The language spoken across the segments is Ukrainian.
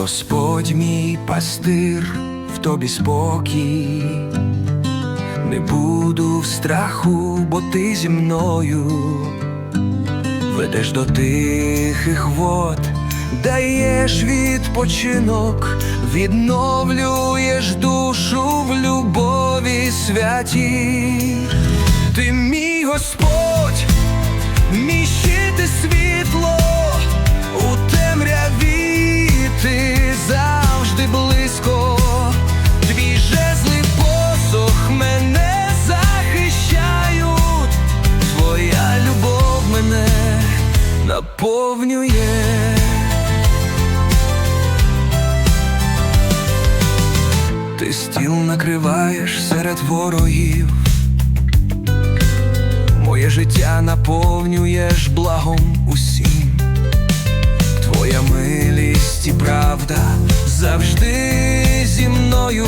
Господь мій пастир, в тобі спокій, не буду в страху, бо ти зі мною ведеш до тихих вод, даєш відпочинок, відновлюєш душу в любові святій. Ти мій Господь, мій щит і світло наповнює. Ти стіл накриваєш серед ворогів. Моє життя наповнюєш благом усім. Твоя милість і правда завжди зі мною.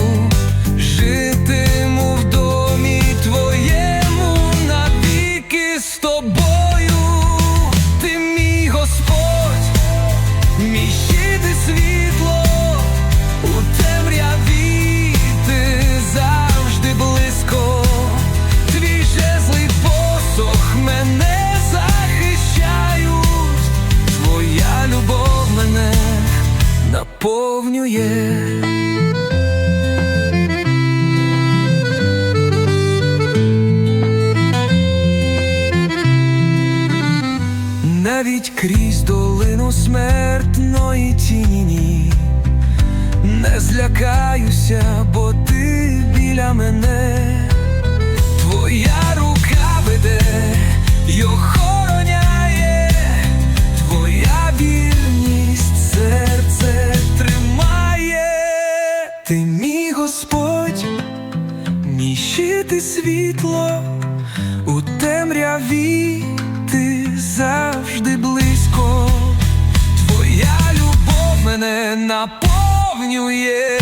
Житиму в домі твоєму навіки з тобою. Світло у темряві ти завжди близько. Твій жезлий посох мене захищають, твоя любов мене наповнює. Навіть крізь долину смертної тіні не злякаюся, бо ти біля мене, твоя рука веде й охороняє, твоя вірність серце тримає, ти мій Господь, мій щит і світло у темряві ти завжди наповнює, навіки